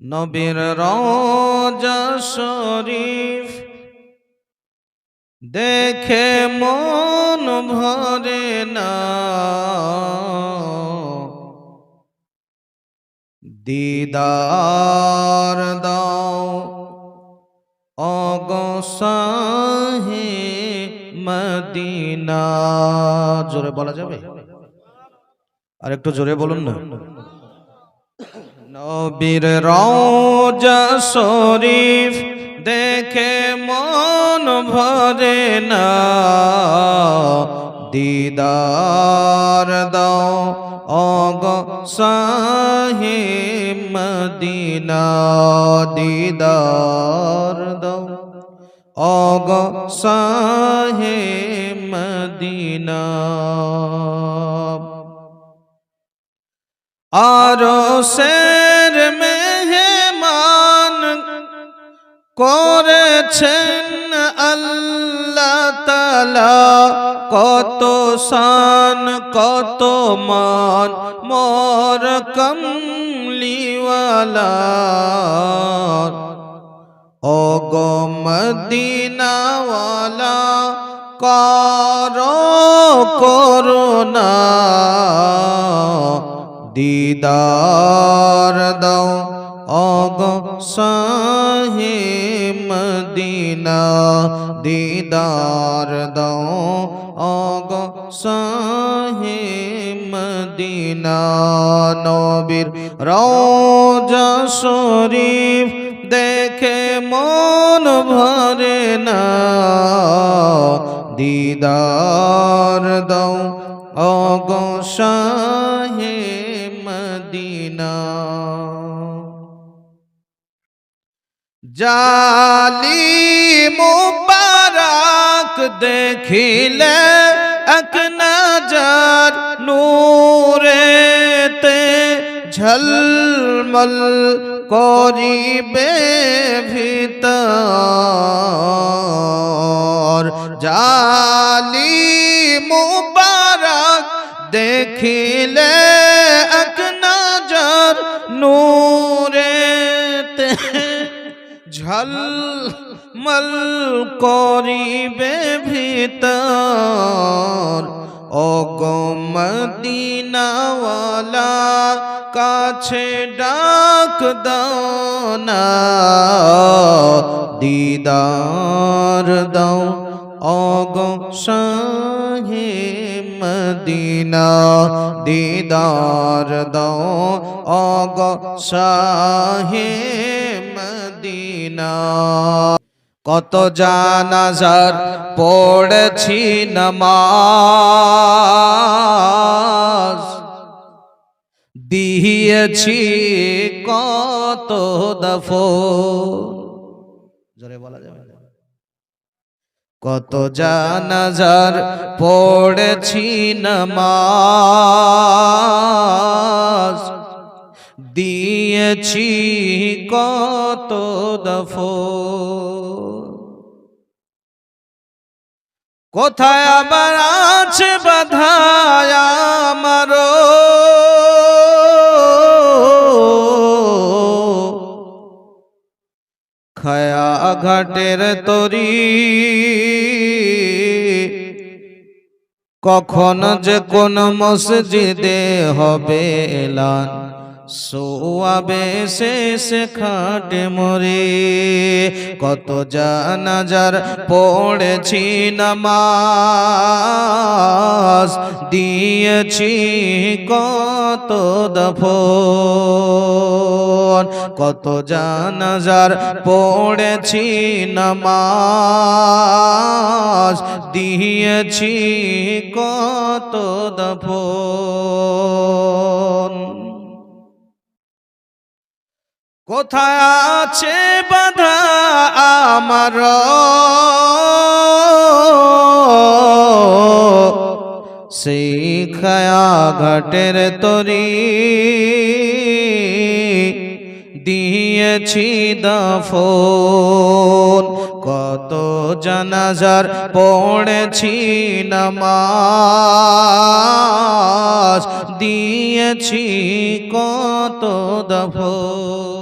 নবীর রওজা শরীফ। দেখে মন ভরে না দিদার দাও অগসাহে মদিনা। জোরে বলা যাবে? আর একটু জোরে বলুন না। নবীর রওজা শরীফ দেখে মন ভরে না। দিদার দাও অগ সাহে মদিনা। দিদার দাও অগ সাহে মদিনা। আরও সের করেছেন আল্লাহ তালা কত সান কত মান, মোর কমলিওয়ালা ও গো মদিনাওয়ালা, কারও করুণা। দিদার দাও অগ সাহে মদিনা দিদার দাও। অগ সাহে মদিনা নবীর রওজা শরীফ দেখে মন ভরে না। দিদার দাও অগ শাহে জালি মুবারক দেখিলে এক নজর নূরেতে ঝলমল করিবে ভিতর। জালি মুবারক দেখিলে এক নজর নূরেতে ঝলমল করিবে ভিতর। ও গো মদিনাওয়ালা, কাছে ডাক দাও না। দিদার দাও অগো শাহে মদিনা। দিদার দাও অগো শাহে মদিনা। কত জানাজার পড়েছি নমাজ। দিয়েছি কত দফো জোরে বলা যাবে? কত জানাজার পড়েছি নমাজ। দিয়েছি কত দফো কোথায় আবার আছে বাধায় আমারও খায়া ঘাটের তরি। কখন যে কোন মসজিদে হবে এলান? সোয়াবে শেষ খাটে মরে। কত জানাজার পড়েছি নামাজ, দিয়েছি কত দফন। কত জানাজার পড়েছি নামাজ, দিয়েছি কত দফন। কোথায় আছে বাধা আমার? সেই খায়া ঘাটের তরি দিয়েছি দফন। কত জানাজার পড়েছি নামাজ। দিয়েছি কত দফন।